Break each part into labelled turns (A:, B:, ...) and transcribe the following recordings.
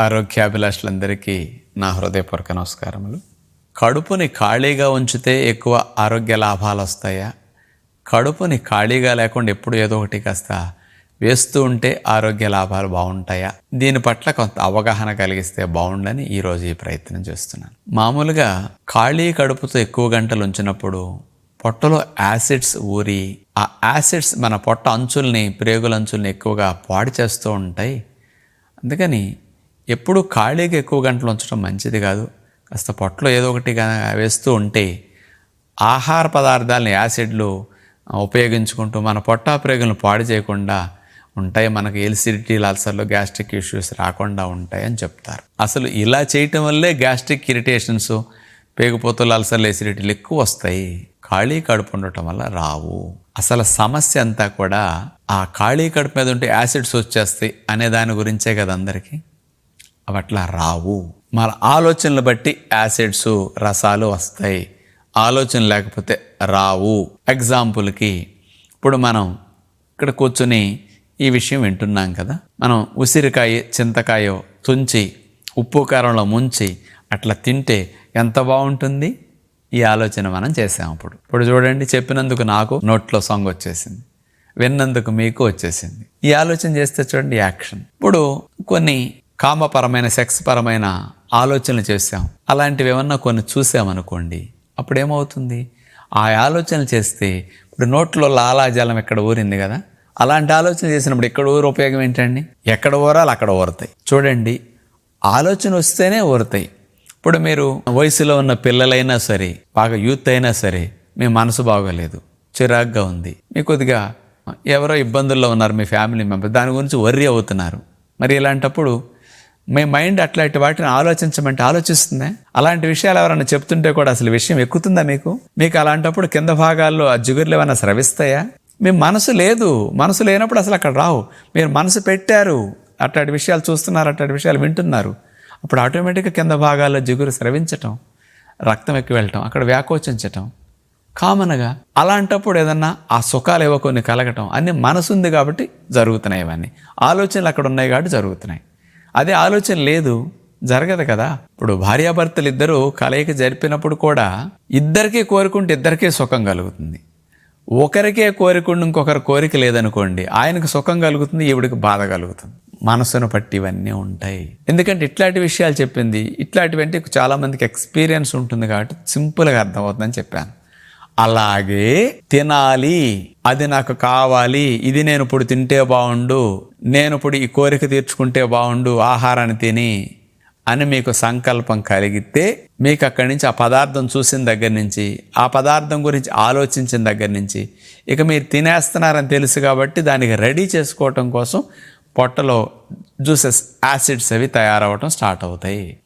A: ఆరోగ్యాభిలాషులందరికీ నా హృదయపూర్వక నమస్కారములు. కడుపుని ఖాళీగా ఉంచితే ఎక్కువ ఆరోగ్య లాభాలు వస్తాయా? కడుపుని ఖాళీగా లేకుండా ఎప్పుడు ఏదో ఒకటి కాస్త వేస్తూ ఉంటే ఆరోగ్య లాభాలు బాగుంటాయా? దీని పట్ల కొంత అవగాహన కలిగిస్తే బాగుండని ఈరోజు ఈ ప్రయత్నం చేస్తున్నాను. మామూలుగా ఖాళీ కడుపుతో ఎక్కువ గంటలు ఉంచినప్పుడు పొట్టలో యాసిడ్స్ ఊరి ఆ యాసిడ్స్ మన పొట్ట అంచుల్ని ప్రేగుల అంచుల్ని ఎక్కువగా పాడు చేస్తూ ఉంటాయి. అందుకని ఎప్పుడు ఖాళీగా ఎక్కువ గంటలు ఉంచడం మంచిది కాదు. కాస్త పొట్టలో ఏదో ఒకటి వేస్తూ ఉంటే ఆహార పదార్థాలని యాసిడ్లు ఉపయోగించుకుంటూ మన పొట్ట ప్రేగులను పాడు చేయకుండా ఉంటాయి. మనకు ఎల్సిడిటీ అల్సర్లు గ్యాస్ట్రిక్ ఇష్యూస్ రాకుండా ఉంటాయని చెప్తారు. అసలు ఇలా చేయటం వల్లే గ్యాస్ట్రిక్ ఇరిటేషన్స్ పేగుపోతులు అల్సర్లు ఎసిడిటీలు ఎక్కువ వస్తాయి. ఖాళీ కడుపు ఉండటం వల్ల రావు. అసలు సమస్య అంతా కూడా ఆ ఖాళీ కడుపు మీద ఉంటే యాసిడ్స్ వచ్చేస్తాయి అనే దాని గురించే కదా అందరికీ. అవి అట్లా రావు. మన ఆలోచనలు బట్టి యాసిడ్స్ రసాలు వస్తాయి. ఆలోచన లేకపోతే రావు. ఎగ్జాంపుల్కి ఇప్పుడు మనం ఇక్కడ కూర్చుని ఈ విషయం వింటున్నాం కదా. మనం ఉసిరికాయ చింతకాయ తుంచి ఉప్పు కారంలో ముంచి అట్లా తింటే ఎంత బాగుంటుంది? ఈ ఆలోచన మనం చేసాం అప్పుడు. ఇప్పుడు చూడండి చెప్పినందుకు నాకు నోట్లో సాంగ్ వచ్చేసింది. విన్నందుకు మీకు వచ్చేసింది. ఈ ఆలోచన చేస్తే చూడండి యాక్షన్. ఇప్పుడు కొన్ని కామపరమైన సెక్స్ పరమైన ఆలోచనలు చేసాం అలాంటివి ఏమన్నా కొన్ని చూసామనుకోండి అప్పుడు ఏమవుతుంది ఆ ఆలోచనలు చేస్తే ఇప్పుడు నోట్లో లాలాజలం ఇక్కడ ఊరింది కదా? అలాంటి ఆలోచన చేసినప్పుడు ఇక్కడ ఊరు ఉపయోగం ఏంటండి? ఎక్కడ ఊరాలు అక్కడ ఊరుతాయి. చూడండి ఆలోచన వస్తేనే ఊరుతాయి. ఇప్పుడు మీరు వయసులో ఉన్న పిల్లలైనా సరే బాగా యూత్ అయినా సరే మీ మనసు బాగోలేదు చిరాగ్గా ఉంది మీ కొద్దిగా ఎవరో ఇబ్బందుల్లో ఉన్నారు మీ ఫ్యామిలీ మెంబర్ దాని గురించి వర్రీ అవుతున్నారు. మరి ఇలాంటప్పుడు మీ మైండ్ అట్లాంటి వాటిని ఆలోచించమంటే ఆలోచిస్తుంది. అలాంటి విషయాలు ఎవరైనా చెప్తుంటే కూడా అసలు విషయం ఎక్కుతుందా మీకు? మీకు అలాంటప్పుడు కింద భాగాల్లో ఆ జిగురులు ఏమైనా స్రవిస్తాయా? మీ మనసు లేదు. మనసు లేనప్పుడు అసలు అక్కడ రావు. మీరు మనసు పెట్టారు. అట్లాంటి విషయాలు చూస్తున్నారు అట్లాంటి విషయాలు వింటున్నారు. అప్పుడు ఆటోమేటిక్గా కింద భాగాల్లో జిగురు స్రవించటం రక్తం ఎక్కి వెళ్ళటం అక్కడ వ్యాకోచించటం కామన్గా అలాంటప్పుడు ఏదన్నా ఆ సుఖాలు ఏవో కొన్ని కలగటం అన్ని మనసు ఉంది కాబట్టి జరుగుతున్నాయి ఇవన్నీ. ఆలోచనలు అక్కడ ఉన్నాయి కాబట్టి జరుగుతున్నాయి. అదే ఆలోచన లేదు. జరగదు కదా. ఇప్పుడు భార్యాభర్తలు ఇద్దరు కలయిక జరిపినప్పుడు కూడా ఇద్దరికీ కోరుకుంటే ఇద్దరికీ సుఖం కలుగుతుంది. ఒకరికే కోరికుండి ఇంకొకరి కోరిక లేదనుకోండి ఆయనకు సుఖం కలుగుతుంది ఈవిడికి బాధ కలుగుతుంది. మనసును పట్టి ఇవన్నీ ఉంటాయి. ఎందుకంటే ఇట్లాంటి విషయాలు చెప్పింది ఇట్లాంటివి అంటే ఎక్స్పీరియన్స్ ఉంటుంది కాబట్టి సింపుల్గా అర్థమవుతుందని చెప్పాను. అలాగే తినాలి. అది నాకు కావాలి. ఇది నేను ఇప్పుడు తింటే బాగుండు నేను ఇప్పుడు ఈ కోరిక తీర్చుకుంటే బాగుండు ఆహారాన్ని తిని అని మీకు సంకల్పం కలిగితే మీకు అక్కడి నుంచి ఆ పదార్థం చూసిన దగ్గర నుంచి ఆ పదార్థం గురించి ఆలోచించిన దగ్గర నుంచి ఇక మీరు తినేస్తున్నారని తెలుసు కాబట్టి దానికి రెడీ చేసుకోవటం కోసం పొట్టలో జ్యూసెస్ యాసిడ్స్ అవి తయారవటం స్టార్ట్ అవుతాయి.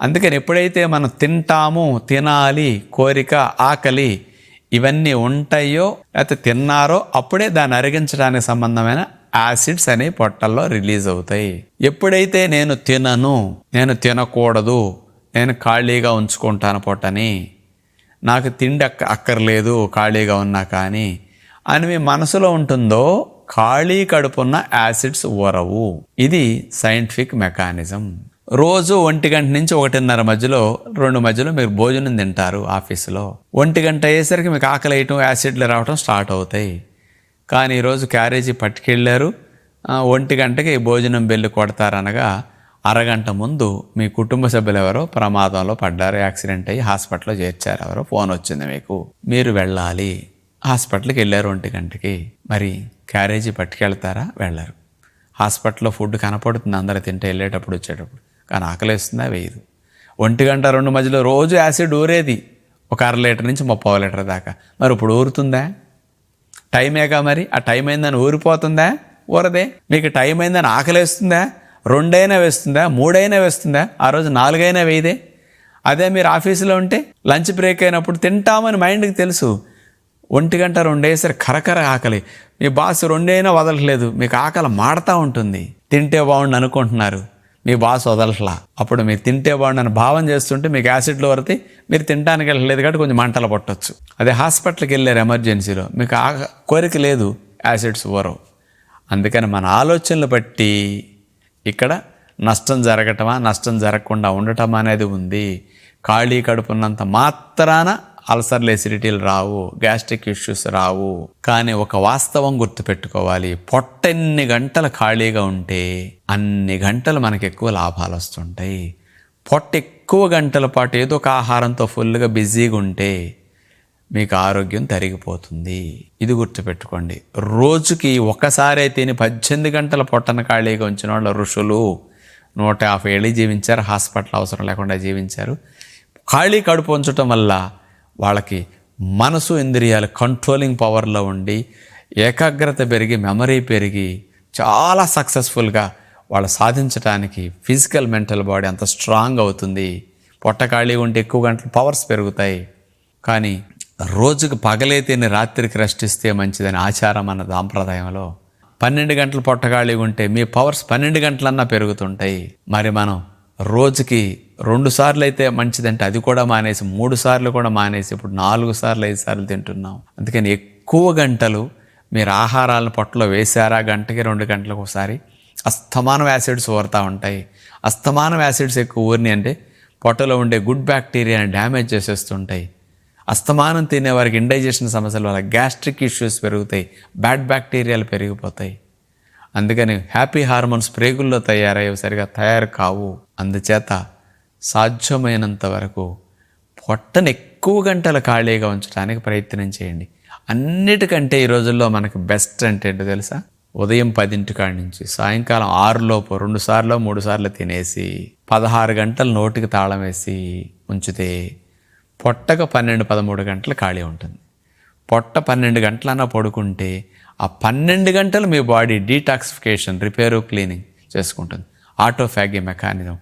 A: అందుకని ఎప్పుడైతే మనం తింటాము తినాలి కోరిక ఆకలి ఇవన్నీ ఉంటాయో లేకపోతే తిన్నారో అప్పుడే దాన్ని అరిగించడానికి సంబంధమైన యాసిడ్స్ అనేవి పొట్టల్లో రిలీజ్ అవుతాయి. ఎప్పుడైతే నేను తినను నేను తినకూడదు నేను ఖాళీగా ఉంచుకుంటాను పొట్టని నాకు తిండి అక్క అక్కర్లేదు ఖాళీగా ఉన్నా కానీ అని మీ మనసులో ఉంటుందో ఖాళీ కడుపున్న యాసిడ్స్ ఊరవు. ఇది సైంటిఫిక్ మెకానిజం. రోజు ఒంటి గంట నుంచి ఒకటిన్నర మధ్యలో రెండు మధ్యలో మీరు భోజనం తింటారు ఆఫీసులో. ఒంటి గంట అయ్యేసరికి మీకు ఆకలి వేయటం యాసిడ్లు రావటం స్టార్ట్ అవుతాయి. కానీ ఈరోజు క్యారేజీ పట్టుకెళ్ళారు. ఒంటి గంటకి భోజనం బెల్లు కొడతారనగా అరగంట ముందు మీ కుటుంబ సభ్యులు ఎవరో ప్రమాదంలో పడ్డారు యాక్సిడెంట్ అయ్యి హాస్పిటల్లో చేర్చారు ఎవరో. ఫోన్ వచ్చింది మీకు. మీరు వెళ్ళాలి. హాస్పిటల్కి వెళ్ళారు ఒంటి గంటకి. మరి క్యారేజీ పట్టుకెళ్తారా? వెళ్ళరు. హాస్పిటల్లో ఫుడ్ కనపడుతుంది అందరూ తింటే వెళ్ళేటప్పుడు వచ్చేటప్పుడు. కానీ ఆకలేస్తుందా వేయదు. ఒంటి గంట రెండు మధ్యలో రోజు యాసిడ్ ఊరేది. ఒక అర లీటర్ నుంచి ముప్పై లీటర్ దాకా. మరి ఇప్పుడు ఊరుతుందా? టైమేగా మరి? ఆ టైం అయిందని ఊరిపోతుందా? ఊరదే. మీకు టైం అయిందని ఆకలేస్తుందా రెండైనా వేస్తుందా? మూడైనా వేస్తుందా? ఆ రోజు నాలుగైనా వేయదే. అదే మీరు ఆఫీసులో ఉంటే లంచ్ బ్రేక్ అయినప్పుడు తింటామని మైండ్కి తెలుసు. ఒంటి గంట రెండేసరి కరకర ఆకలి. మీ బాస్ రెండైనా వదలట్లేదు. మీకు ఆకలి మాడతా ఉంటుంది. తింటే బాగుండు అనుకుంటున్నారు. మీ బాస్ వదలట్లా. అప్పుడు మీరు తింటే బాగుండని భావం చేస్తుంటే మీకు యాసిడ్లు వరతి మీరు తినడానికి వెళ్ళలేదు కాబట్టి కొంచెం మంటలు పట్టొచ్చు. అదే హాస్పిటల్కి వెళ్ళారు ఎమర్జెన్సీలో. మీకు ఆ కోరిక లేదు యాసిడ్స్ వరవు. అందుకని మన ఆలోచనలు బట్టి ఇక్కడ నష్టం జరగటమా నష్టం జరగకుండా ఉండటం అనేది ఉంది. ఖాళీ కడుపున్నంత మాత్రాన అల్సర్లు ఎసిడిటీలు రావు గ్యాస్ట్రిక్ ఇష్యూస్ రావు. కానీ ఒక వాస్తవం గుర్తుపెట్టుకోవాలి. పొట్ట ఎన్ని గంటలు ఖాళీగా ఉంటే అన్ని గంటలు మనకు ఎక్కువ లాభాలు వస్తుంటాయి. పొట్ట ఎక్కువ గంటల పాటు ఏదో ఒక ఆహారంతో ఫుల్గా బిజీగా ఉంటే మీకు ఆరోగ్యం తరిగిపోతుంది. ఇది గుర్తుపెట్టుకోండి. రోజుకి ఒకసారి తిని పద్దెనిమిది గంటల పొట్టన ఖాళీగా ఉంచిన వాళ్ళ ఋషులు నూట యాభై ఏళ్ళు జీవించారు. హాస్పిటల్ అవసరం లేకుండా జీవించారు. ఖాళీ కడుపు ఉంచటం వల్ల వాళ్ళకి మనసు ఇంద్రియాలు కంట్రోలింగ్ పవర్లో ఉండి ఏకాగ్రత పెరిగి మెమరీ పెరిగి చాలా సక్సెస్ఫుల్గా వాళ్ళు సాధించడానికి ఫిజికల్ మెంటల్ బాడీ అంత స్ట్రాంగ్ అవుతుంది. పొట్ట ఖాళీ ఉంటే ఎక్కువ గంటలు పవర్స్ పెరుగుతాయి. కానీ రోజుకు పగలైతేనే రాత్రికి రెస్ట్ ఇస్తే మంచిదని ఆచారం అన్న సాంప్రదాయంలో పన్నెండు గంటలు పొట్టగాళి ఉంటే మీ పవర్స్ పన్నెండు గంటలన్నా పెరుగుతుంటాయి. మరి మనం రోజుకి రెండు సార్లు అయితే మంచిదంటే అది కూడా మానేసి మూడు సార్లు కూడా మానేసి ఇప్పుడు నాలుగు సార్లు ఐదు సార్లు తింటున్నాం. అందుకని ఎక్కువ గంటలు మీరు ఆహారాలను పొట్టలో వేసారా గంటకి రెండు గంటలకు ఒకసారి అస్తమానం యాసిడ్స్ ఊరుతూ ఉంటాయి. అస్తమానం యాసిడ్స్ ఎక్కువ ఊరిని అంటే పొట్టలో ఉండే గుడ్ బ్యాక్టీరియాని డ్యామేజ్ చేసేస్తుంటాయి. అస్తమానం తినే వారికి ఇండైజెషన్ సమస్యల వల్ల గ్యాస్ట్రిక్ ఇష్యూస్ పెరుగుతాయి. బ్యాడ్ బ్యాక్టీరియాలు పెరిగిపోతాయి. అందుకని హ్యాపీ హార్మోన్స్ ప్రేగుల్లో తయారయ్యేవి సరిగా తయారు కావు. అందుచేత సాధ్యమైనంత వరకు పొట్టను ఎక్కువ గంటలు ఖాళీగా ఉంచడానికి ప్రయత్నం చేయండి. అన్నిటికంటే ఈ రోజుల్లో మనకు బెస్ట్ అంటే ఏంటో తెలుసా? ఉదయం పదింటి కాడి నుంచి సాయంకాలం ఆరులోపు రెండు సార్లు మూడు సార్లు తినేసి పదహారు గంటలు నోటికి తాళం వేసి ఉంచితే పొట్టకు పన్నెండు పదమూడు గంటలు ఖాళీ ఉంటుంది. పొట్ట పన్నెండు గంటలన్నా పడుకుంటే ఆ పన్నెండు గంటలు మీ బాడీ డీటాక్సిఫికేషన్ రిపేరు క్లీనింగ్ చేసుకుంటుంది. Autophagy mechanism.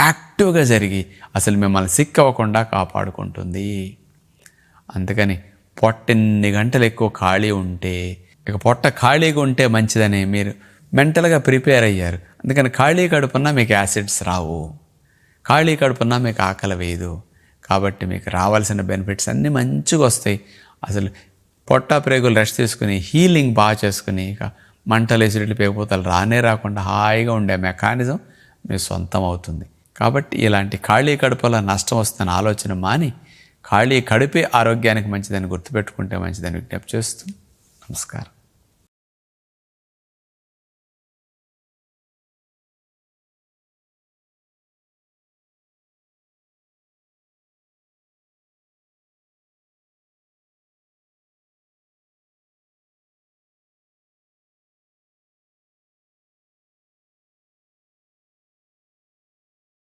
A: యాక్టివ్గా జరిగి అసలు మిమ్మల్ని సిక్ అవ్వకుండా కాపాడుకుంటుంది. అందుకని పొట్ట ఎన్ని గంటలు ఎక్కువ ఖాళీ ఉంటే ఇక పొట్ట ఖాళీగా ఉంటే మంచిదని మీరు మెంటల్గా ప్రిపేర్ అయ్యారు. అందుకని ఖాళీ కడుపున్నా మీకు యాసిడ్స్ రావు. ఖాళీ కడుపున్నా మీకు ఆకలి వేయదు. కాబట్టి మీకు రావాల్సిన బెనిఫిట్స్ అన్నీ మంచిగా వస్తాయి. అసలు పొట్ట ప్రేగులు రెస్ట్ తీసుకుని హీలింగ్ బాగా చేసుకుని ఇక మంటలు ఎసిడిట్లు పేగిపోతాలు రానే రాకుండా హాయిగా ఉండే మెకానిజం మీ సొంతం అవుతుంది. కాబట్టి ఇలాంటి ఖాళీ కడుపులో నష్టం వస్తున్న ఆలోచన మాని ఖాళీ కడుపే ఆరోగ్యానికి మంచిదని గుర్తుపెట్టుకుంటే మంచిదని విజ్ఞప్తి చేస్తూ నమస్కారం.